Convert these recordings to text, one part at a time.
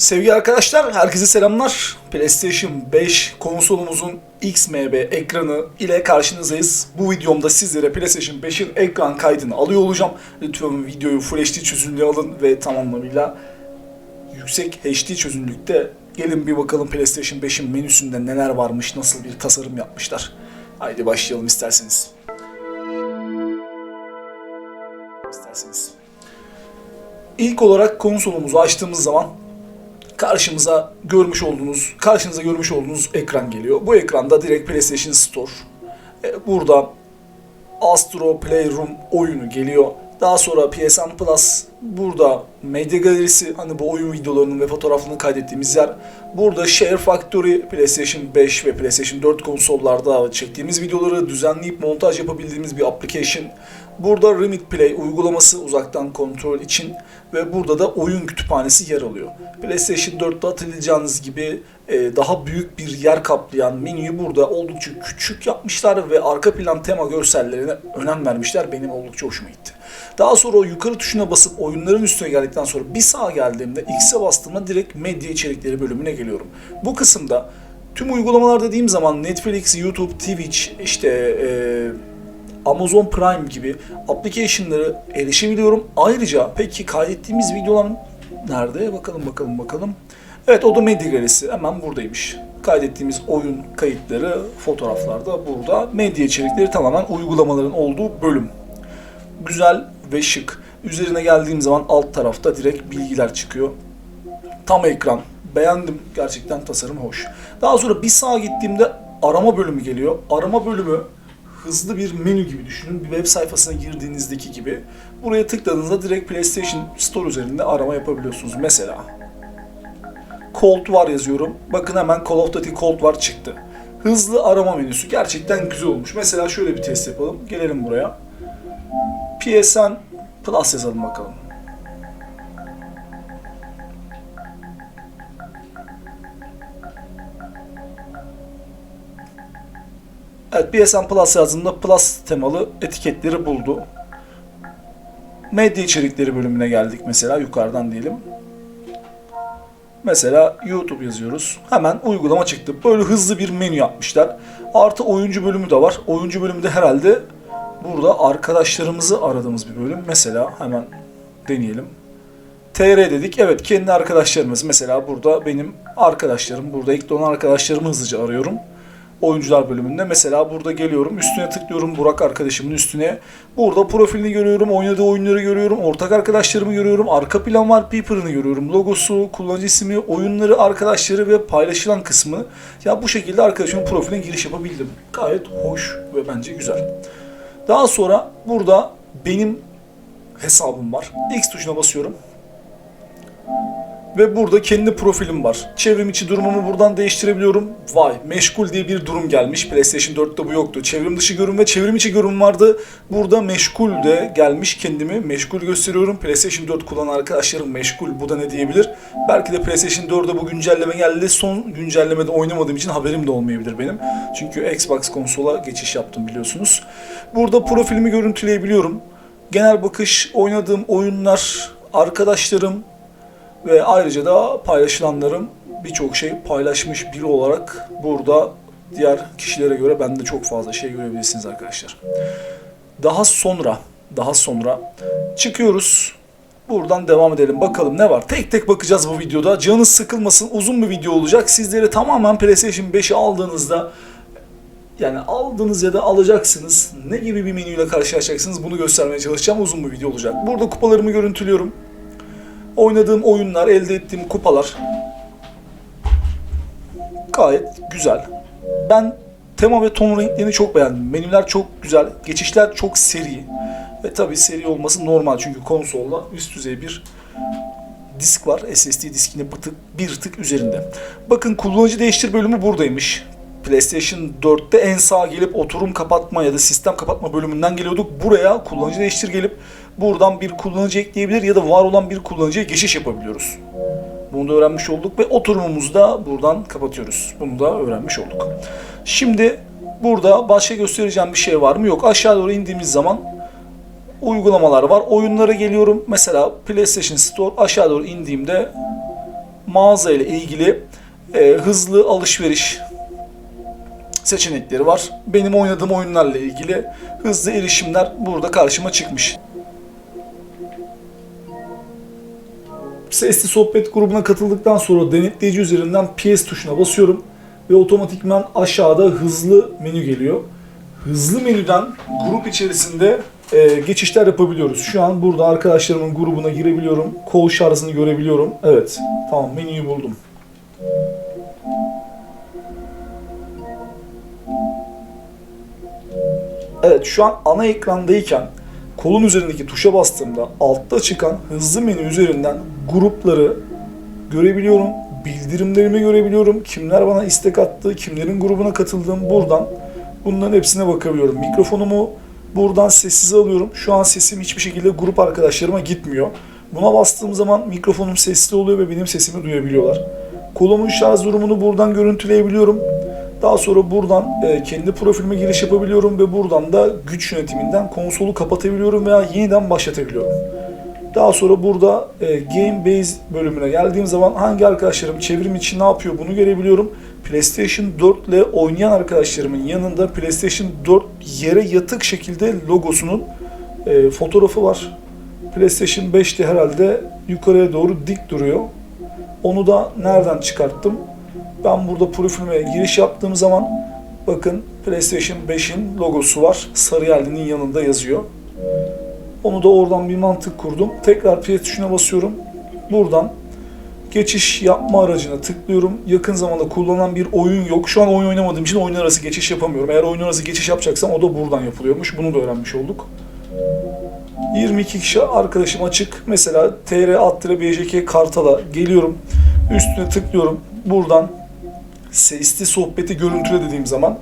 Sevgili arkadaşlar, herkese selamlar. PlayStation 5 konsolumuzun XMB ekranı ile karşınızdayız. Bu videomda sizlere PlayStation 5'in ekran kaydını alıyor olacağım. Lütfen videoyu Full HD çözünürlüğe alın ve tam anlamıyla yüksek HD çözünürlükte gelin bir bakalım PlayStation 5'in menüsünde neler varmış, nasıl bir tasarım yapmışlar. Haydi başlayalım isterseniz. İsterseniz. İlk olarak konsolumuzu açtığımız zaman karşımıza görmüş olduğunuz, karşınıza görmüş olduğunuz ekran geliyor. Bu ekranda direkt PlayStation Store. E, Burada Astro Playroom oyunu geliyor. Daha sonra PSN Plus, burada medya galerisi, hani bu oyun videolarının ve fotoğraflarını kaydettiğimiz yer. Burada Share Factory, PlayStation 5 ve PlayStation 4 konsollarda çektiğimiz videoları düzenleyip montaj yapabildiğimiz bir application. Burada Remit Play uygulaması uzaktan kontrol için ve burada da oyun kütüphanesi yer alıyor. PlayStation 4'te hatırlayacağınız gibi e, daha büyük bir yer kaplayan menüyü burada oldukça küçük yapmışlar ve arka plan tema görsellerine önem vermişler. Benim oldukça hoşuma gitti. Daha sonra o yukarı tuşuna basıp oyunların üstüne geldikten sonra bir sağa geldiğimde X'e bastığımda direkt medya içerikleri bölümüne geliyorum. Bu kısımda tüm uygulamalar dediğim zaman Netflix, YouTube, Twitch, işte eee Amazon Prime gibi application'ları erişebiliyorum. Ayrıca peki kaydettiğimiz videolar nerede? Bakalım bakalım bakalım. Evet o da medya galerisi hemen buradaymış. Kaydettiğimiz oyun kayıtları, fotoğraflar da burada. Medya içerikleri tamamen uygulamaların olduğu bölüm. Güzel ve şık. Üzerine geldiğim zaman alt tarafta direkt bilgiler çıkıyor. Tam ekran. Beğendim. Gerçekten tasarım hoş. Daha sonra bir sağa gittiğimde arama bölümü geliyor. Arama bölümü hızlı bir menü gibi düşünün. Bir web sayfasına girdiğinizdeki gibi. Buraya tıkladığınızda direkt PlayStation Store üzerinde arama yapabiliyorsunuz. Mesela Cold War yazıyorum. Bakın hemen Call of Duty Cold War çıktı. Hızlı arama menüsü gerçekten güzel olmuş. Mesela şöyle bir test yapalım. Gelelim buraya. PSN Plus yazalım bakalım. Evet PSN Plus yazdığımda Plus temalı etiketleri buldu. Medya içerikleri bölümüne geldik mesela yukarıdan diyelim. Mesela YouTube yazıyoruz. Hemen uygulama çıktı. Böyle hızlı bir menü yapmışlar. Artı oyuncu bölümü de var. Oyuncu bölümü de herhalde burada arkadaşlarımızı aradığımız bir bölüm. Mesela hemen deneyelim. TR dedik. Evet kendi arkadaşlarımız. Mesela burada benim arkadaşlarım. Burada ilk olan arkadaşlarımı hızlıca arıyorum. Oyuncular bölümünde. Mesela burada geliyorum. Üstüne tıklıyorum Burak arkadaşımın üstüne. Burada profilini görüyorum. Oynadığı oyunları görüyorum. Ortak arkadaşlarımı görüyorum. Arka plan var. Paper'ını görüyorum. Logosu, kullanıcı ismi, oyunları, arkadaşları ve paylaşılan kısmı. Ya bu şekilde arkadaşımın profiline giriş yapabildim. Gayet hoş ve bence güzel. Daha sonra burada benim hesabım var. X tuşuna basıyorum. Ve burada kendi profilim var. Çevrim içi durumumu buradan değiştirebiliyorum. Vay meşgul diye bir durum gelmiş. PlayStation 4'te bu yoktu. Çevrim dışı görün ve çevrim içi görün vardı. Burada meşgul de gelmiş kendimi. Meşgul gösteriyorum. PlayStation 4 kullanan arkadaşlarım meşgul. Bu da ne diyebilir? Belki de PlayStation 4'e bu güncelleme geldi. Son güncellemede oynamadığım için haberim de olmayabilir benim. Çünkü Xbox konsola geçiş yaptım biliyorsunuz. Burada profilimi görüntüleyebiliyorum. Genel bakış, oynadığım oyunlar, arkadaşlarım, ve ayrıca da paylaşılanlarım birçok şey paylaşmış biri olarak burada diğer kişilere göre bende çok fazla şey görebilirsiniz arkadaşlar. Daha sonra, daha sonra çıkıyoruz. Buradan devam edelim. Bakalım ne var. Tek tek bakacağız bu videoda. Canınız sıkılmasın. Uzun bir video olacak. Sizleri tamamen PlayStation 5'i aldığınızda yani aldınız ya da alacaksınız. Ne gibi bir menüyle karşılaşacaksınız bunu göstermeye çalışacağım. Uzun bir video olacak. Burada kupalarımı görüntülüyorum oynadığım oyunlar, elde ettiğim kupalar gayet güzel. Ben tema ve ton renklerini çok beğendim. Menüler çok güzel, geçişler çok seri. Ve tabi seri olması normal çünkü konsolda üst düzey bir disk var. SSD diskine bir tık, bir tık üzerinde. Bakın kullanıcı değiştir bölümü buradaymış. PlayStation 4'te en sağa gelip oturum kapatma ya da sistem kapatma bölümünden geliyorduk. Buraya kullanıcı değiştir gelip buradan bir kullanıcı ekleyebilir ya da var olan bir kullanıcıya geçiş yapabiliyoruz. Bunu da öğrenmiş olduk ve oturumumuzu da buradan kapatıyoruz. Bunu da öğrenmiş olduk. Şimdi burada başka göstereceğim bir şey var mı? Yok. Aşağı doğru indiğimiz zaman uygulamalar var. Oyunlara geliyorum. Mesela PlayStation Store aşağı doğru indiğimde mağaza ile ilgili e, hızlı alışveriş seçenekleri var. Benim oynadığım oyunlarla ilgili hızlı erişimler burada karşıma çıkmış. Sesli sohbet grubuna katıldıktan sonra denetleyici üzerinden PS tuşuna basıyorum ve otomatikman aşağıda hızlı menü geliyor. Hızlı menüden grup içerisinde e, geçişler yapabiliyoruz. Şu an burada arkadaşlarımın grubuna girebiliyorum. Kol şarjını görebiliyorum. Evet, tamam menüyü buldum. Evet, şu an ana ekrandayken kolun üzerindeki tuşa bastığımda altta çıkan hızlı menü üzerinden grupları görebiliyorum. Bildirimlerimi görebiliyorum. Kimler bana istek attı, kimlerin grubuna katıldığım buradan bunların hepsine bakabiliyorum. Mikrofonumu buradan sessize alıyorum. Şu an sesim hiçbir şekilde grup arkadaşlarıma gitmiyor. Buna bastığım zaman mikrofonum sesli oluyor ve benim sesimi duyabiliyorlar. Kolumun şarj durumunu buradan görüntüleyebiliyorum. Daha sonra buradan e, kendi profilime giriş yapabiliyorum ve buradan da güç yönetiminden konsolu kapatabiliyorum veya yeniden başlatabiliyorum. Daha sonra burada e, Game Base bölümüne geldiğim zaman hangi arkadaşlarım çevrim için ne yapıyor bunu görebiliyorum. PlayStation 4 ile oynayan arkadaşlarımın yanında PlayStation 4 yere yatık şekilde logosunun e, fotoğrafı var. PlayStation 5'te herhalde yukarıya doğru dik duruyor. Onu da nereden çıkarttım? Ben burada profilime giriş yaptığım zaman bakın PlayStation 5'in logosu var. Sarı yerlinin yanında yazıyor. Onu da oradan bir mantık kurdum. Tekrar PS tuşuna basıyorum. Buradan geçiş yapma aracına tıklıyorum. Yakın zamanda kullanılan bir oyun yok. Şu an oyun oynamadığım için oyun arası geçiş yapamıyorum. Eğer oyun arası geçiş yapacaksam o da buradan yapılıyormuş. Bunu da öğrenmiş olduk. 22 kişi arkadaşım açık. Mesela TR Attıra BJK Kartal'a geliyorum. Üstüne tıklıyorum. Buradan sesli sohbeti görüntüle dediğim zaman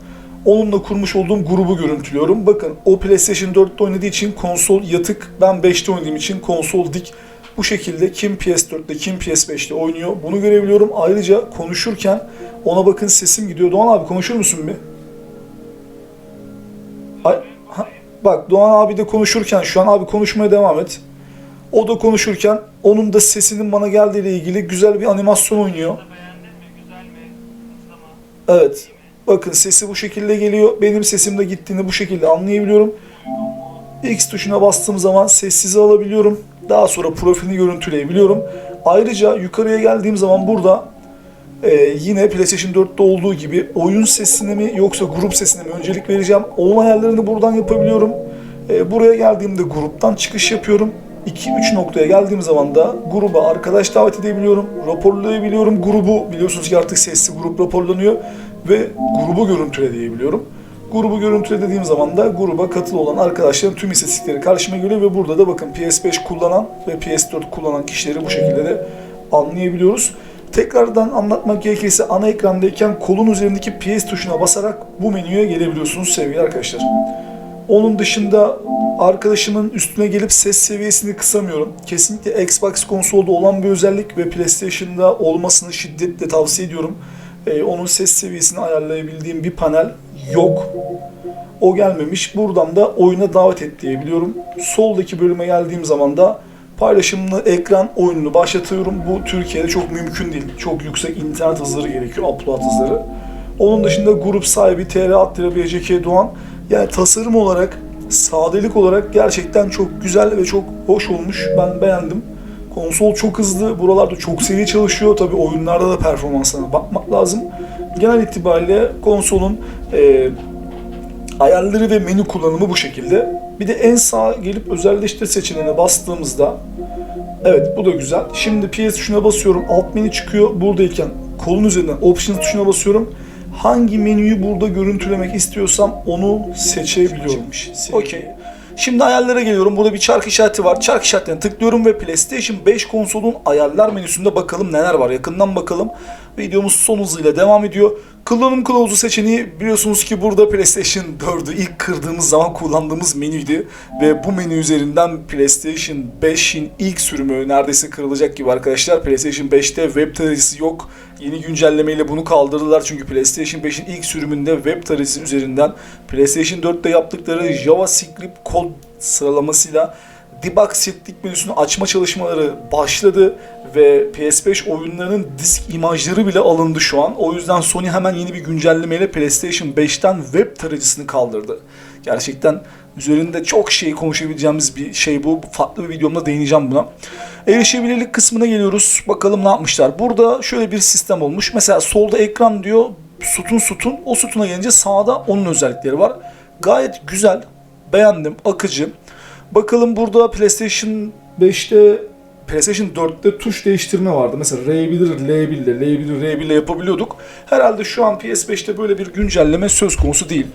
onunla kurmuş olduğum grubu görüntülüyorum. Bakın o PlayStation 4'te oynadığı için konsol yatık. Ben 5'te oynadığım için konsol dik. Bu şekilde kim PS4'te kim PS5'te oynuyor bunu görebiliyorum. Ayrıca konuşurken ona bakın sesim gidiyor. Doğan abi konuşur musun bir? Ay, ha, bak Doğan abi de konuşurken şu an abi konuşmaya devam et. O da konuşurken onun da sesinin bana geldiğiyle ilgili güzel bir animasyon oynuyor. Evet. Bakın sesi bu şekilde geliyor. Benim sesim de gittiğini bu şekilde anlayabiliyorum. X tuşuna bastığım zaman sessize alabiliyorum. Daha sonra profilini görüntüleyebiliyorum. Ayrıca yukarıya geldiğim zaman burada e, yine PlayStation 4'te olduğu gibi oyun sesine mi yoksa grup sesine mi öncelik vereceğim. Onun ayarlarını buradan yapabiliyorum. E, buraya geldiğimde gruptan çıkış yapıyorum. 2-3 noktaya geldiğim zaman da gruba arkadaş davet edebiliyorum. Raporlayabiliyorum grubu. Biliyorsunuz ki artık sesli grup raporlanıyor. Ve grubu görüntüle diyebiliyorum. Grubu görüntüle dediğim zaman da gruba katılı olan arkadaşların tüm istatistikleri karşıma geliyor ve burada da bakın PS5 kullanan ve PS4 kullanan kişileri bu şekilde de anlayabiliyoruz. Tekrardan anlatmak gerekirse ana ekrandayken kolun üzerindeki PS tuşuna basarak bu menüye gelebiliyorsunuz sevgili arkadaşlar. Onun dışında arkadaşımın üstüne gelip ses seviyesini kısamıyorum. Kesinlikle Xbox konsolda olan bir özellik ve PlayStation'da olmasını şiddetle tavsiye ediyorum. Ee, onun ses seviyesini ayarlayabildiğim bir panel yok. O gelmemiş. Buradan da oyuna davet et diyebiliyorum. Soldaki bölüme geldiğim zaman da paylaşımlı ekran oyununu başlatıyorum. Bu Türkiye'de çok mümkün değil. Çok yüksek internet hızları gerekiyor, upload hızları. Onun dışında grup sahibi TR Attira BCK Doğan. Yani tasarım olarak, sadelik olarak gerçekten çok güzel ve çok hoş olmuş. Ben beğendim. Konsol çok hızlı, buralarda çok seri çalışıyor. Tabi oyunlarda da performanslarına bakmak lazım. Genel itibariyle konsolun e, ayarları ve menü kullanımı bu şekilde. Bir de en sağa gelip özelleştir seçeneğine bastığımızda Evet bu da güzel. Şimdi PS tuşuna basıyorum. Alt menü çıkıyor. Buradayken kolun üzerinden Options tuşuna basıyorum. Hangi menüyü burada görüntülemek istiyorsam onu seçebiliyorum. Okey. Şimdi ayarlara geliyorum. Burada bir çark işareti var. Çark işaretine tıklıyorum ve PlayStation 5 konsolun ayarlar menüsünde bakalım neler var. Yakından bakalım. Videomuz son hızıyla devam ediyor. Kullanım kılavuzu seçeneği biliyorsunuz ki burada PlayStation 4'ü ilk kırdığımız zaman kullandığımız menüydü. Ve bu menü üzerinden PlayStation 5'in ilk sürümü neredeyse kırılacak gibi arkadaşlar. PlayStation 5'te web tarayıcısı yok. Yeni güncellemeyle bunu kaldırdılar çünkü PlayStation 5'in ilk sürümünde web tarayıcısı üzerinden PlayStation 4'te yaptıkları JavaScript kod sıralamasıyla debug setlik menüsünü açma çalışmaları başladı ve PS5 oyunlarının disk imajları bile alındı şu an. O yüzden Sony hemen yeni bir güncellemeyle PlayStation 5'ten web tarayıcısını kaldırdı. Gerçekten üzerinde çok şey konuşabileceğimiz bir şey bu. Farklı bir videomda değineceğim buna. Erişebilirlik kısmına geliyoruz. Bakalım ne yapmışlar. Burada şöyle bir sistem olmuş. Mesela solda ekran diyor sütun sütun. O sütuna gelince sağda onun özellikleri var. Gayet güzel. Beğendim. Akıcı. Bakalım burada PlayStation 5'te PlayStation 4'te tuş değiştirme vardı. Mesela R1, L1 ile L1, R1 ile yapabiliyorduk. Herhalde şu an PS5'te böyle bir güncelleme söz konusu değil.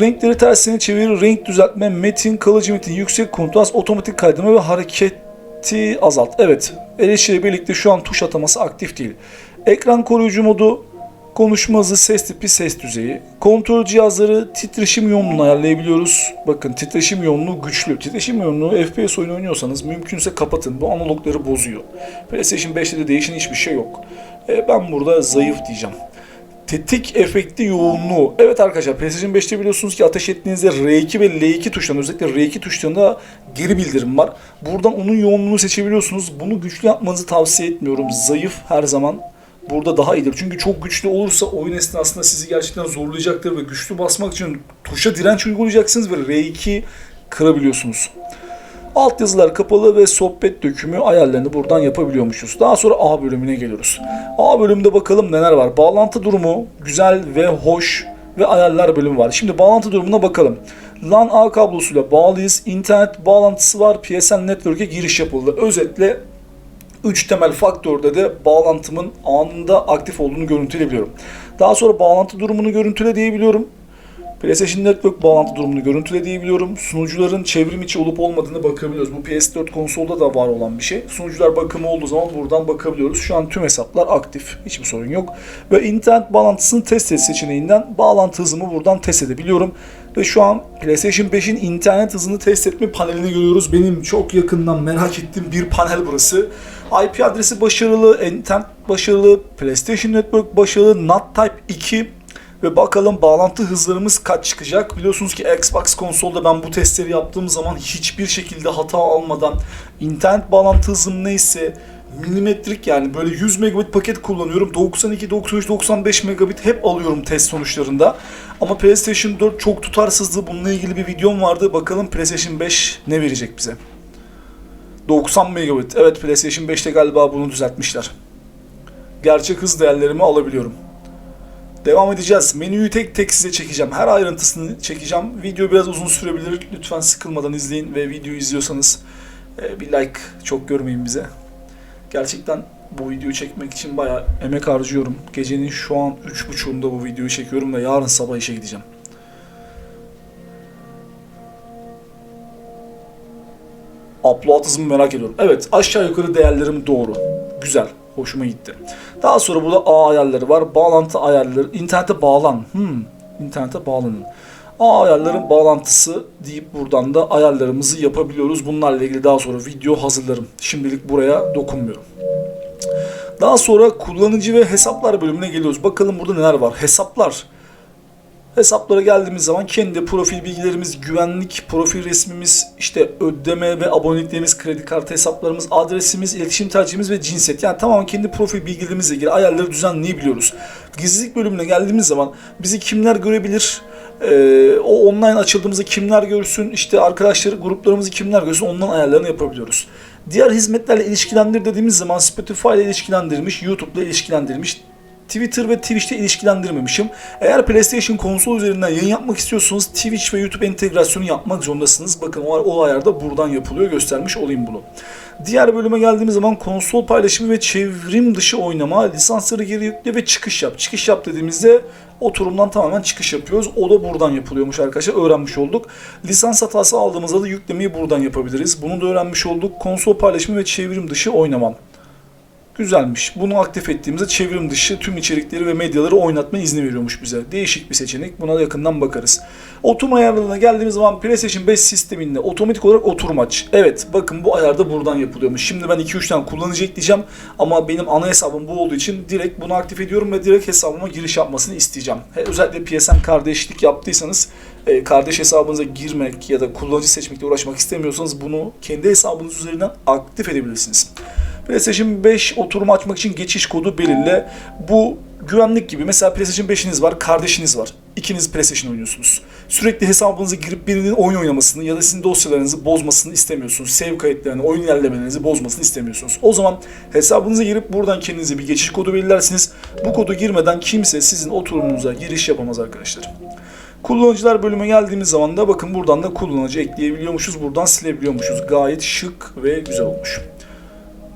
Renkleri tersine çevirir, renk düzeltme, metin, kalıcı metin, yüksek kontrast, otomatik kaydırma ve hareketi azalt. Evet, erişiyle birlikte şu an tuş ataması aktif değil. Ekran koruyucu modu, konuşma hızı, ses tipi, ses düzeyi. Kontrol cihazları titreşim yoğunluğunu ayarlayabiliyoruz. Bakın titreşim yoğunluğu güçlü. Titreşim yoğunluğu FPS oyunu oynuyorsanız mümkünse kapatın. Bu analogları bozuyor. PlayStation 5'te de değişen hiçbir şey yok. E, ben burada zayıf diyeceğim. Tetik efekti yoğunluğu. Evet arkadaşlar PlayStation 5'te biliyorsunuz ki ateş ettiğinizde R2 ve L2 tuşlarında özellikle R2 tuşlarında geri bildirim var. Buradan onun yoğunluğunu seçebiliyorsunuz. Bunu güçlü yapmanızı tavsiye etmiyorum. Zayıf her zaman burada daha iyidir. Çünkü çok güçlü olursa oyun esnasında sizi gerçekten zorlayacaktır ve güçlü basmak için tuşa direnç uygulayacaksınız ve R2 kırabiliyorsunuz. Alt yazılar kapalı ve sohbet dökümü ayarlarını buradan yapabiliyormuşuz. Daha sonra A bölümüne geliyoruz. A bölümünde bakalım neler var. Bağlantı durumu güzel ve hoş ve ayarlar bölümü var. Şimdi bağlantı durumuna bakalım. LAN A kablosuyla bağlıyız. İnternet bağlantısı var. PSN Network'e giriş yapıldı. Özetle 3 temel faktörde de bağlantımın anında aktif olduğunu görüntüleyebiliyorum. Daha sonra bağlantı durumunu görüntüle diyebiliyorum. PlayStation Network bağlantı durumunu görüntüle diyebiliyorum. Sunucuların çevrim içi olup olmadığını bakabiliyoruz. Bu PS4 konsolda da var olan bir şey. Sunucular bakımı olduğu zaman buradan bakabiliyoruz. Şu an tüm hesaplar aktif. Hiçbir sorun yok. Ve internet bağlantısını test et seçeneğinden bağlantı hızımı buradan test edebiliyorum. Ve şu an PlayStation 5'in internet hızını test etme panelini görüyoruz. Benim çok yakından merak ettiğim bir panel burası. IP adresi başarılı, internet başarılı, PlayStation Network başarılı, NAT Type 2 ve bakalım bağlantı hızlarımız kaç çıkacak. Biliyorsunuz ki Xbox konsolda ben bu testleri yaptığım zaman hiçbir şekilde hata almadan internet bağlantı hızım neyse milimetrik yani böyle 100 megabit paket kullanıyorum. 92, 93, 95 megabit hep alıyorum test sonuçlarında. Ama PlayStation 4 çok tutarsızdı. Bununla ilgili bir videom vardı. Bakalım PlayStation 5 ne verecek bize. 90 megabit. Evet PlayStation 5'te galiba bunu düzeltmişler. Gerçek hız değerlerimi alabiliyorum. Devam edeceğiz. Menüyü tek tek size çekeceğim. Her ayrıntısını çekeceğim. Video biraz uzun sürebilir. Lütfen sıkılmadan izleyin ve videoyu izliyorsanız e, bir like çok görmeyin bize. Gerçekten bu videoyu çekmek için bayağı emek harcıyorum. Gecenin şu an 3.30'unda bu videoyu çekiyorum ve yarın sabah işe gideceğim. Upload hızımı merak ediyorum. Evet aşağı yukarı değerlerim doğru. Güzel. Hoşuma gitti. Daha sonra burada A ayarları var. Bağlantı ayarları. İnternete bağlan. Hmm. İnternete bağlanın. A ayarların bağlantısı deyip buradan da ayarlarımızı yapabiliyoruz. Bunlarla ilgili daha sonra video hazırlarım. Şimdilik buraya dokunmuyorum. Daha sonra kullanıcı ve hesaplar bölümüne geliyoruz. Bakalım burada neler var. Hesaplar. Hesaplara geldiğimiz zaman kendi profil bilgilerimiz, güvenlik profil resmimiz, işte ödeme ve aboneliklerimiz, kredi kartı hesaplarımız, adresimiz, iletişim tercihimiz ve cinsiyet. Yani tamamen kendi profil bilgilerimizle ilgili ayarları düzenleyebiliyoruz. Gizlilik bölümüne geldiğimiz zaman bizi kimler görebilir, ee, o online açıldığımızda kimler görsün, işte arkadaşları, gruplarımızı kimler görsün onların ayarlarını yapabiliyoruz. Diğer hizmetlerle ilişkilendir dediğimiz zaman Spotify ile ilişkilendirilmiş, YouTube ile ilişkilendirilmiş, Twitter ve Twitch'te ilişkilendirmemişim. Eğer PlayStation konsol üzerinden yayın yapmak istiyorsanız Twitch ve YouTube entegrasyonu yapmak zorundasınız. Bakın o, o ayarda buradan yapılıyor. Göstermiş olayım bunu. Diğer bölüme geldiğimiz zaman konsol paylaşımı ve çevrim dışı oynama, lisansları geri yükle ve çıkış yap. Çıkış yap dediğimizde oturumdan tamamen çıkış yapıyoruz. O da buradan yapılıyormuş arkadaşlar. Öğrenmiş olduk. Lisans hatası aldığımızda da yüklemeyi buradan yapabiliriz. Bunu da öğrenmiş olduk. Konsol paylaşımı ve çevrim dışı oynamam. Güzelmiş. Bunu aktif ettiğimizde çevrim dışı tüm içerikleri ve medyaları oynatma izni veriyormuş bize. Değişik bir seçenek. Buna da yakından bakarız. Oturma ayarlarına geldiğimiz zaman PlayStation 5 sisteminde otomatik olarak oturum aç. Evet bakın bu ayar da buradan yapılıyormuş. Şimdi ben 2-3 tane kullanıcı ekleyeceğim ama benim ana hesabım bu olduğu için direkt bunu aktif ediyorum ve direkt hesabıma giriş yapmasını isteyeceğim. Özellikle PSN kardeşlik yaptıysanız e, kardeş hesabınıza girmek ya da kullanıcı seçmekle uğraşmak istemiyorsanız bunu kendi hesabınız üzerinden aktif edebilirsiniz. PlayStation 5 oturumu açmak için geçiş kodu belirle. Bu güvenlik gibi. Mesela PlayStation 5'iniz var, kardeşiniz var. İkiniz PlayStation oynuyorsunuz. Sürekli hesabınıza girip birinin oyun oynamasını ya da sizin dosyalarınızı bozmasını istemiyorsunuz. Save kayıtlarını, oyun ilerlemelerinizi bozmasını istemiyorsunuz. O zaman hesabınıza girip buradan kendinize bir geçiş kodu belirlersiniz. Bu kodu girmeden kimse sizin oturumunuza giriş yapamaz arkadaşlar. Kullanıcılar bölümüne geldiğimiz zaman da bakın buradan da kullanıcı ekleyebiliyormuşuz. Buradan silebiliyormuşuz. Gayet şık ve güzel olmuş.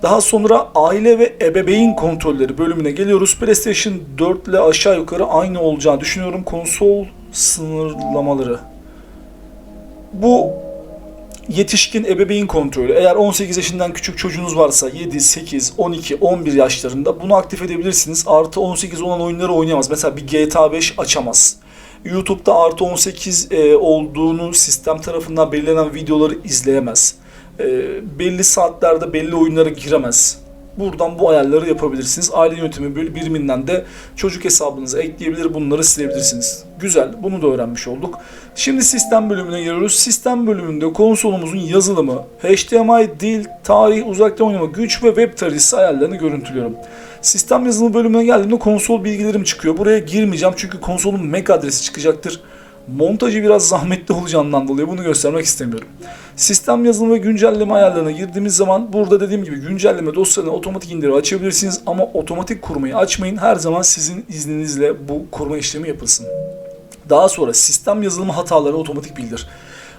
Daha sonra aile ve ebeveyn kontrolleri bölümüne geliyoruz. PlayStation 4 ile aşağı yukarı aynı olacağını düşünüyorum. Konsol sınırlamaları. Bu yetişkin ebeveyn kontrolü. Eğer 18 yaşından küçük çocuğunuz varsa 7, 8, 12, 11 yaşlarında bunu aktif edebilirsiniz. Artı 18 olan oyunları oynayamaz. Mesela bir GTA 5 açamaz. YouTube'da artı 18 e, olduğunu sistem tarafından belirlenen videoları izleyemez. E, belli saatlerde belli oyunlara giremez. Buradan bu ayarları yapabilirsiniz. Aile yönetimi biriminden de çocuk hesabınıza ekleyebilir, bunları silebilirsiniz. Güzel, bunu da öğrenmiş olduk. Şimdi sistem bölümüne giriyoruz. Sistem bölümünde konsolumuzun yazılımı, HDMI, dil, tarih, uzaktan oynama, güç ve web tarayıcısı ayarlarını görüntülüyorum. Sistem yazılımı bölümüne geldiğimde konsol bilgilerim çıkıyor. Buraya girmeyeceğim çünkü konsolun MAC adresi çıkacaktır. Montajı biraz zahmetli olacağından dolayı bunu göstermek istemiyorum. Sistem yazılımı ve güncelleme ayarlarına girdiğimiz zaman burada dediğim gibi güncelleme dosyalarını otomatik indirip açabilirsiniz ama otomatik kurmayı açmayın. Her zaman sizin izninizle bu kurma işlemi yapılsın. Daha sonra sistem yazılımı hataları otomatik bildir.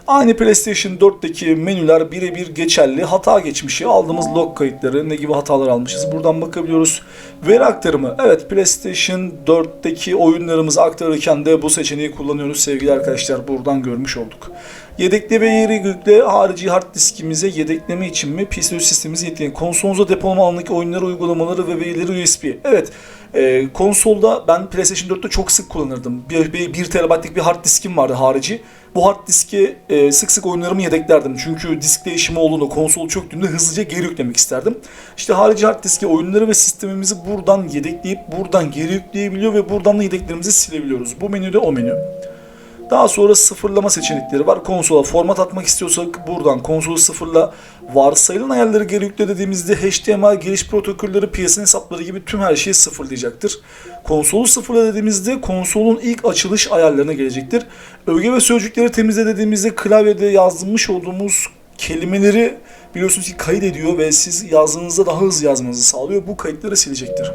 Aynı PlayStation 4'teki menüler birebir geçerli. Hata geçmişi, aldığımız log kayıtları, ne gibi hatalar almışız buradan bakabiliyoruz. Veri aktarımı, evet PlayStation 4'teki oyunlarımızı aktarırken de bu seçeneği kullanıyoruz sevgili arkadaşlar. Buradan görmüş olduk. Yedekle ve yeri yükle harici hard diskimize yedekleme için mi PC sistemimizi yetkileyin. Konsolumuza depolama alanındaki oyunları, uygulamaları ve verileri USB. Evet, e, konsolda ben PlayStation 4'te çok sık kullanırdım. 1, 1 TB'lik bir hard diskim vardı harici. Bu hard diski e, sık sık oyunlarımı yedeklerdim. Çünkü disk değişimi olduğunda konsol çöktüğünde hızlıca geri yüklemek isterdim. İşte harici hard diski oyunları ve sistemimizi buradan yedekleyip buradan geri yükleyebiliyor ve buradan da yedeklerimizi silebiliyoruz. Bu menüde o menü. Daha sonra sıfırlama seçenekleri var. Konsola format atmak istiyorsak buradan konsolu sıfırla varsayılan ayarları geri yükle dediğimizde HDMI giriş protokolleri, PSN hesapları gibi tüm her şeyi sıfırlayacaktır. Konsolu sıfırla dediğimizde konsolun ilk açılış ayarlarına gelecektir. Öge ve sözcükleri temizle dediğimizde klavyede yazmış olduğumuz kelimeleri biliyorsunuz ki kayıt ediyor ve siz yazdığınızda daha hızlı yazmanızı sağlıyor. Bu kayıtları silecektir.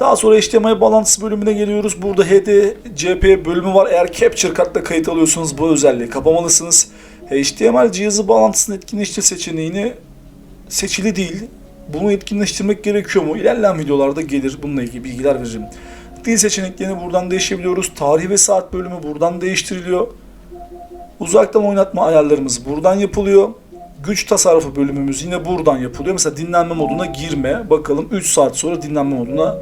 Daha sonra HDMI bağlantısı bölümüne geliyoruz. Burada HDCP bölümü var. Eğer Capture kartla kayıt alıyorsanız bu özelliği kapamalısınız. HDMI cihazı bağlantısını etkinleştir seçeneğini seçili değil. Bunu etkinleştirmek gerekiyor mu? İlerleyen videolarda gelir. Bununla ilgili bilgiler veririm. Dil seçeneklerini buradan değişebiliyoruz. Tarih ve saat bölümü buradan değiştiriliyor. Uzaktan oynatma ayarlarımız buradan yapılıyor. Güç tasarrufu bölümümüz yine buradan yapılıyor. Mesela dinlenme moduna girme. Bakalım 3 saat sonra dinlenme moduna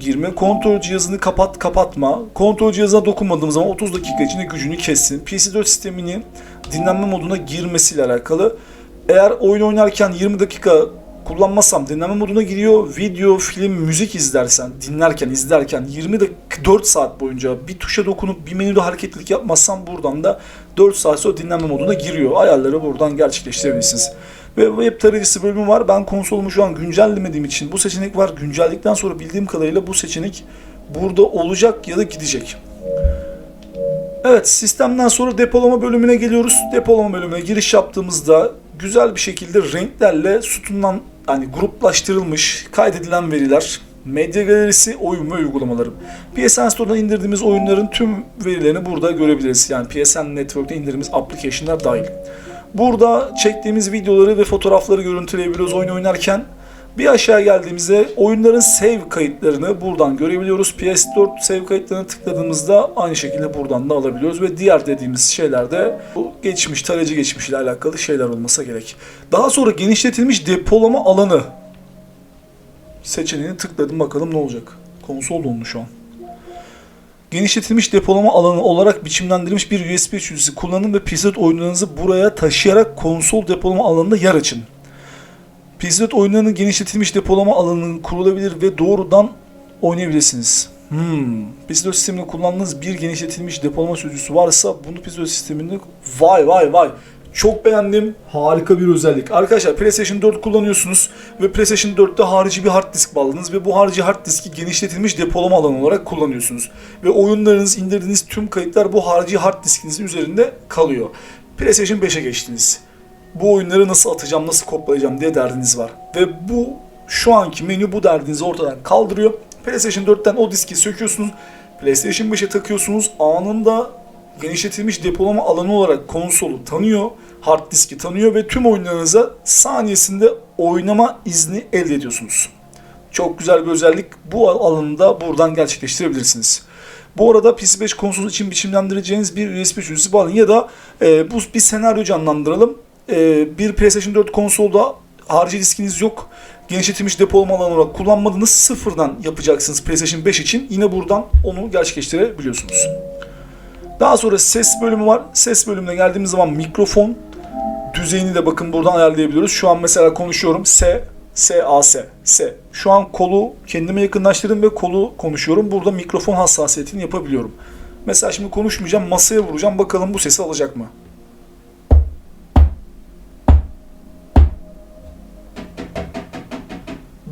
girme. Kontrol cihazını kapat kapatma. Kontrol cihazına dokunmadığım zaman 30 dakika içinde gücünü kessin. PC4 sisteminin dinlenme moduna girmesiyle alakalı. Eğer oyun oynarken 20 dakika kullanmazsam dinlenme moduna giriyor. Video, film, müzik izlersen, dinlerken, izlerken 20 dakika 4 saat boyunca bir tuşa dokunup bir menüde hareketlilik yapmazsam buradan da 4 saat sonra dinlenme moduna giriyor. Ayarları buradan gerçekleştirebilirsiniz. Ve web tarayıcısı bölümü var. Ben konsolumu şu an güncellemediğim için bu seçenek var. Güncelledikten sonra bildiğim kadarıyla bu seçenek burada olacak ya da gidecek. Evet sistemden sonra depolama bölümüne geliyoruz. Depolama bölümüne giriş yaptığımızda güzel bir şekilde renklerle sütundan hani gruplaştırılmış kaydedilen veriler, medya galerisi, oyun ve uygulamalarım. PSN Store'dan indirdiğimiz oyunların tüm verilerini burada görebiliriz. Yani PSN Network'te indirdiğimiz application'lar dahil. Burada çektiğimiz videoları ve fotoğrafları görüntüleyebiliyoruz oyun oynarken. Bir aşağı geldiğimizde oyunların save kayıtlarını buradan görebiliyoruz. PS4 save kayıtlarına tıkladığımızda aynı şekilde buradan da alabiliyoruz ve diğer dediğimiz şeylerde bu geçmiş, tarayıcı geçmiş ile alakalı şeyler olmasa gerek. Daha sonra genişletilmiş depolama alanı seçeneğini tıkladım bakalım ne olacak. Konsol dondu şu an. Genişletilmiş depolama alanı olarak biçimlendirilmiş bir USB üçlüsü kullanın ve PC oyunlarınızı buraya taşıyarak konsol depolama alanında yer açın. PC oyunlarının genişletilmiş depolama alanının kurulabilir ve doğrudan oynayabilirsiniz. Hmm. PC sisteminde kullandığınız bir genişletilmiş depolama sürücüsü varsa bunu PC sisteminde vay vay vay çok beğendim. Harika bir özellik. Arkadaşlar PlayStation 4 kullanıyorsunuz ve PlayStation 4'te harici bir hard disk bağladınız ve bu harici hard diski genişletilmiş depolama alanı olarak kullanıyorsunuz. Ve oyunlarınız, indirdiğiniz tüm kayıtlar bu harici hard diskinizin üzerinde kalıyor. PlayStation 5'e geçtiniz. Bu oyunları nasıl atacağım, nasıl kopyalayacağım diye derdiniz var. Ve bu şu anki menü bu derdinizi ortadan kaldırıyor. PlayStation 4'ten o diski söküyorsunuz. PlayStation 5'e takıyorsunuz. Anında genişletilmiş depolama alanı olarak konsolu tanıyor, hard diski tanıyor ve tüm oyunlarınıza saniyesinde oynama izni elde ediyorsunuz. Çok güzel bir özellik. Bu alanı da buradan gerçekleştirebilirsiniz. Bu arada PC5 konsolu için biçimlendireceğiniz bir USB sürücüsü bağlayın ya da e, bu bir senaryo canlandıralım. E, bir PlayStation 4 konsolda harici diskiniz yok. Genişletilmiş depolama alanı olarak kullanmadınız. Sıfırdan yapacaksınız PlayStation 5 için. Yine buradan onu gerçekleştirebiliyorsunuz. Daha sonra ses bölümü var. Ses bölümüne geldiğimiz zaman mikrofon düzeyini de bakın buradan ayarlayabiliyoruz. Şu an mesela konuşuyorum. S, S, A, S, S. Şu an kolu kendime yakınlaştırdım ve kolu konuşuyorum. Burada mikrofon hassasiyetini yapabiliyorum. Mesela şimdi konuşmayacağım. Masaya vuracağım. Bakalım bu sesi alacak mı?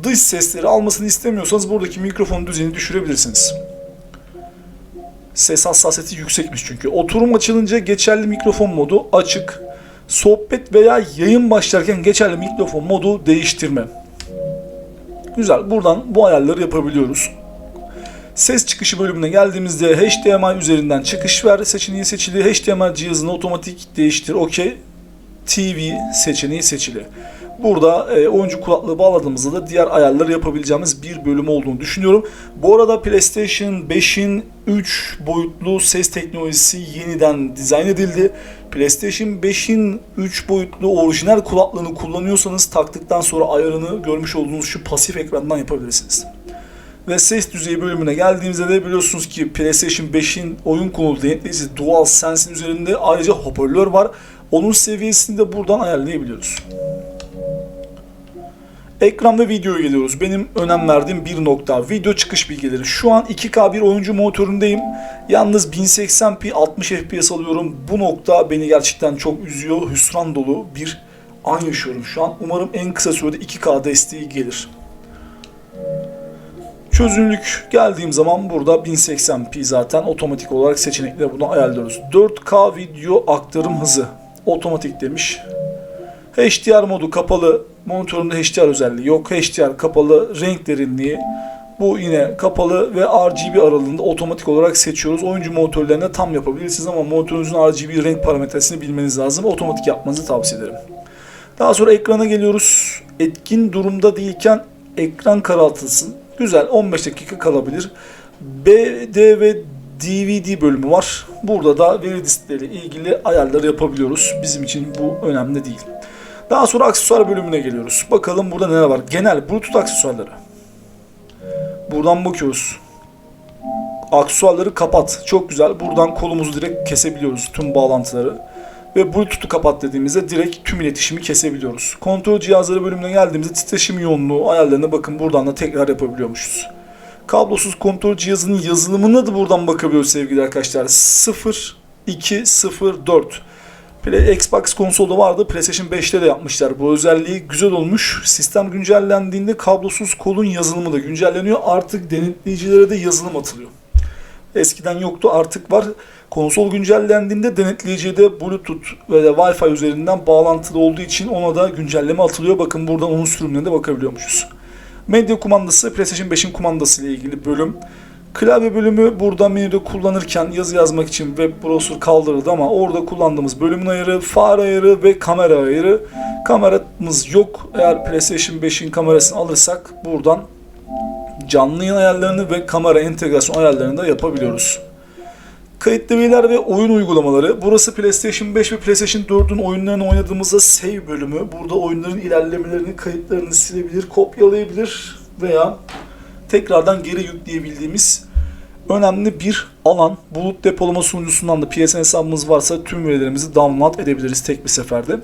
Dış sesleri almasını istemiyorsanız buradaki mikrofon düzeyini düşürebilirsiniz. Ses hassasiyeti yüksekmiş çünkü. Oturum açılınca geçerli mikrofon modu açık. Sohbet veya yayın başlarken geçerli mikrofon modu değiştirme. Güzel. Buradan bu ayarları yapabiliyoruz. Ses çıkışı bölümüne geldiğimizde HDMI üzerinden çıkış ver seçeneği seçili. HDMI cihazını otomatik değiştir. OK. TV seçeneği seçili. Burada e, oyuncu kulaklığı bağladığımızda da diğer ayarları yapabileceğimiz bir bölüm olduğunu düşünüyorum. Bu arada PlayStation 5'in 3 boyutlu ses teknolojisi yeniden dizayn edildi. PlayStation 5'in 3 boyutlu orijinal kulaklığını kullanıyorsanız taktıktan sonra ayarını görmüş olduğunuz şu pasif ekrandan yapabilirsiniz. Ve ses düzeyi bölümüne geldiğimizde de biliyorsunuz ki PlayStation 5'in oyun konulu denetleyicisi DualSense'in üzerinde ayrıca hoparlör var. Onun seviyesini de buradan ayarlayabiliyoruz. Ekran ve videoya geliyoruz. Benim önem verdiğim bir nokta. Video çıkış bilgileri. Şu an 2K bir oyuncu monitöründeyim. Yalnız 1080p 60 FPS alıyorum. Bu nokta beni gerçekten çok üzüyor. Hüsran dolu bir an yaşıyorum şu an. Umarım en kısa sürede 2K desteği gelir. Çözünürlük geldiğim zaman burada 1080p zaten otomatik olarak seçenekleri bunu ayarlıyoruz. 4K video aktarım hızı otomatik demiş. HDR modu kapalı. Monitöründe HDR özelliği yok. HDR kapalı. Renk derinliği. Bu yine kapalı ve RGB aralığında otomatik olarak seçiyoruz. Oyuncu monitörlerine tam yapabilirsiniz ama monitörünüzün RGB renk parametresini bilmeniz lazım. Otomatik yapmanızı tavsiye ederim. Daha sonra ekrana geliyoruz. Etkin durumda değilken ekran karartılsın. Güzel 15 dakika kalabilir. BD ve DVD bölümü var. Burada da veri diskleri ilgili ayarları yapabiliyoruz. Bizim için bu önemli değil. Daha sonra aksesuar bölümüne geliyoruz. Bakalım burada neler var. Genel Bluetooth aksesuarları. Buradan bakıyoruz. Aksesuarları kapat. Çok güzel. Buradan kolumuzu direkt kesebiliyoruz tüm bağlantıları. Ve Bluetooth'u kapat dediğimizde direkt tüm iletişimi kesebiliyoruz. Kontrol cihazları bölümüne geldiğimizde titreşim yoğunluğu ayarlarına bakın buradan da tekrar yapabiliyormuşuz. Kablosuz kontrol cihazının yazılımına da buradan bakabiliyoruz sevgili arkadaşlar. 0 2 0 4 Play, Xbox konsolda vardı. PlayStation 5'te de yapmışlar. Bu özelliği güzel olmuş. Sistem güncellendiğinde kablosuz kolun yazılımı da güncelleniyor. Artık denetleyicilere de yazılım atılıyor. Eskiden yoktu artık var. Konsol güncellendiğinde denetleyiciye de Bluetooth ve de Wi-Fi üzerinden bağlantılı olduğu için ona da güncelleme atılıyor. Bakın buradan onun sürümüne de bakabiliyormuşuz. Medya kumandası PlayStation 5'in kumandası ile ilgili bölüm. Klavye bölümü burada menüde kullanırken yazı yazmak için web browser kaldırıldı ama orada kullandığımız bölümün ayarı, far ayarı ve kamera ayarı. Kameramız yok. Eğer PlayStation 5'in kamerasını alırsak buradan canlı yayın ayarlarını ve kamera entegrasyon ayarlarını da yapabiliyoruz. Kayıtlı veriler ve oyun uygulamaları. Burası PlayStation 5 ve PlayStation 4'ün oyunlarını oynadığımızda save bölümü. Burada oyunların ilerlemelerini, kayıtlarını silebilir, kopyalayabilir veya tekrardan geri yükleyebildiğimiz önemli bir alan. Bulut depolama sunucusundan da PSN hesabımız varsa tüm verilerimizi download edebiliriz tek bir seferde.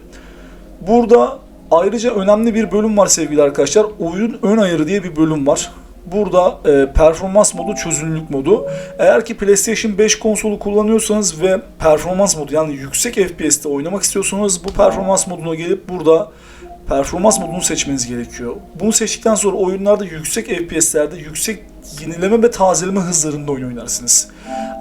Burada ayrıca önemli bir bölüm var sevgili arkadaşlar. Oyun ön ayarı diye bir bölüm var. Burada e, performans modu, çözünürlük modu. Eğer ki PlayStation 5 konsolu kullanıyorsanız ve performans modu yani yüksek FPS'te oynamak istiyorsanız bu performans moduna gelip burada performans modunu seçmeniz gerekiyor. Bunu seçtikten sonra oyunlarda yüksek FPS'lerde yüksek yenileme ve tazeleme hızlarında oyun oynarsınız.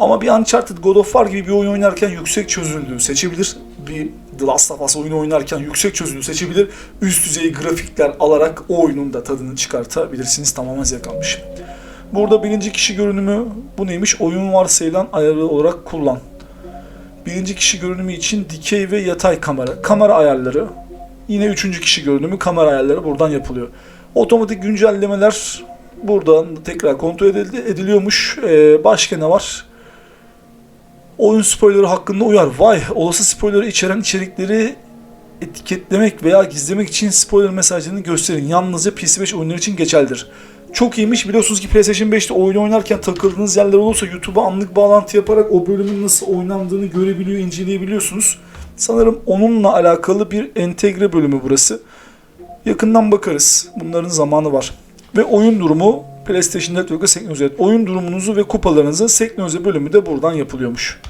Ama bir Uncharted God of War gibi bir oyun oynarken yüksek çözünürlüğü seçebilir. Bir The Last of Us oyunu oynarken yüksek çözünürlüğü seçebilir. Üst düzey grafikler alarak o oyunun da tadını çıkartabilirsiniz. Tamamen zevk almış. Burada birinci kişi görünümü bu neymiş? Oyun varsayılan ayarı olarak kullan. Birinci kişi görünümü için dikey ve yatay kamera. Kamera ayarları. Yine üçüncü kişi görünümü kamera ayarları buradan yapılıyor. Otomatik güncellemeler buradan tekrar kontrol edildi, ediliyormuş. Ee, başka ne var? Oyun spoilerı hakkında uyar. Vay olası spoilerı içeren içerikleri etiketlemek veya gizlemek için spoiler mesajlarını gösterin. Yalnızca PC5 oyunları için geçerlidir. Çok iyiymiş. Biliyorsunuz ki PlayStation 5'te oyun oynarken takıldığınız yerler olursa YouTube'a anlık bağlantı yaparak o bölümün nasıl oynandığını görebiliyor, inceleyebiliyorsunuz. Sanırım onunla alakalı bir entegre bölümü burası. Yakından bakarız. Bunların zamanı var. Ve oyun durumu PlayStation Network'a senkronize et. Oyun durumunuzu ve kupalarınızı senkronize bölümü de buradan yapılıyormuş.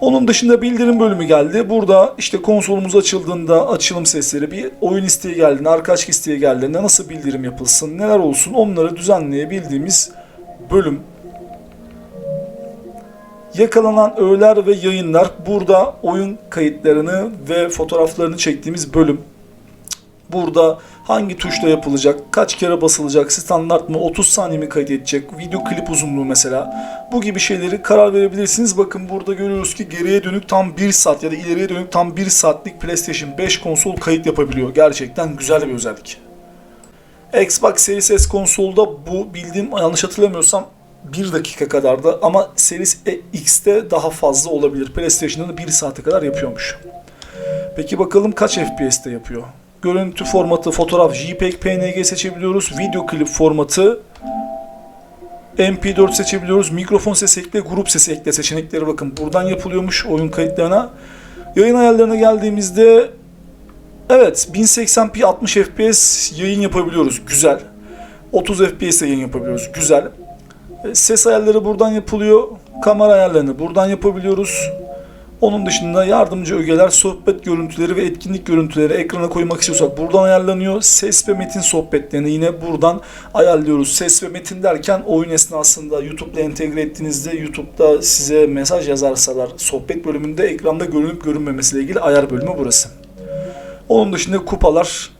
Onun dışında bildirim bölümü geldi. Burada işte konsolumuz açıldığında açılım sesleri, bir oyun isteği geldiğinde, arkadaşlık isteği geldiğinde nasıl bildirim yapılsın, neler olsun onları düzenleyebildiğimiz bölüm. Yakalanan öğeler ve yayınlar burada oyun kayıtlarını ve fotoğraflarını çektiğimiz bölüm. Burada hangi tuşla yapılacak, kaç kere basılacak, standart mı, 30 saniye mi kayıt edecek, video klip uzunluğu mesela. Bu gibi şeyleri karar verebilirsiniz. Bakın burada görüyoruz ki geriye dönük tam 1 saat ya da ileriye dönük tam 1 saatlik PlayStation 5 konsol kayıt yapabiliyor. Gerçekten güzel bir özellik. Xbox Series S konsolda bu bildiğim yanlış hatırlamıyorsam 1 dakika kadar da ama Series X'te daha fazla olabilir. PlayStation'da da 1 saate kadar yapıyormuş. Peki bakalım kaç FPS'te yapıyor? Görüntü formatı, fotoğraf, JPEG, PNG seçebiliyoruz. Video klip formatı, MP4 seçebiliyoruz. Mikrofon sesi ekle, grup sesi ekle seçenekleri bakın buradan yapılıyormuş oyun kayıtlarına. Yayın ayarlarına geldiğimizde evet 1080p 60 FPS yayın yapabiliyoruz. Güzel. 30 FPS yayın yapabiliyoruz. Güzel. Ses ayarları buradan yapılıyor. Kamera ayarlarını buradan yapabiliyoruz. Onun dışında yardımcı ögeler, sohbet görüntüleri ve etkinlik görüntüleri ekrana koymak istiyorsak buradan ayarlanıyor. Ses ve metin sohbetlerini yine buradan ayarlıyoruz. Ses ve metin derken oyun esnasında YouTube'la entegre ettiğinizde YouTube'da size mesaj yazarsalar sohbet bölümünde ekranda görünüp görünmemesiyle ilgili ayar bölümü burası. Onun dışında kupalar,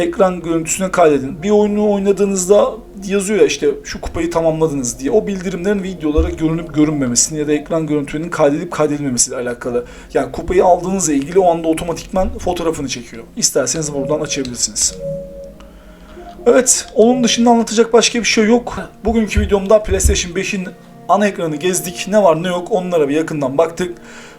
ekran görüntüsüne kaydedin. Bir oyunu oynadığınızda yazıyor ya işte şu kupayı tamamladınız diye. O bildirimlerin videolara görünüp görünmemesini ya da ekran görüntülerinin kaydedip kaydedilmemesiyle alakalı. Yani kupayı aldığınızla ilgili o anda otomatikman fotoğrafını çekiyor. İsterseniz buradan açabilirsiniz. Evet, onun dışında anlatacak başka bir şey yok. Bugünkü videomda PlayStation 5'in ana ekranı gezdik. Ne var ne yok onlara bir yakından baktık.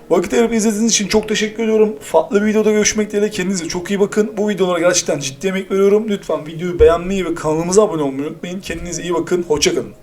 Vakit ayırıp izlediğiniz için çok teşekkür ediyorum. Farklı bir videoda görüşmek dileğiyle kendinize çok iyi bakın. Bu videolara gerçekten ciddi emek veriyorum. Lütfen videoyu beğenmeyi ve kanalımıza abone olmayı unutmayın. Kendinize iyi bakın. Hoşçakalın.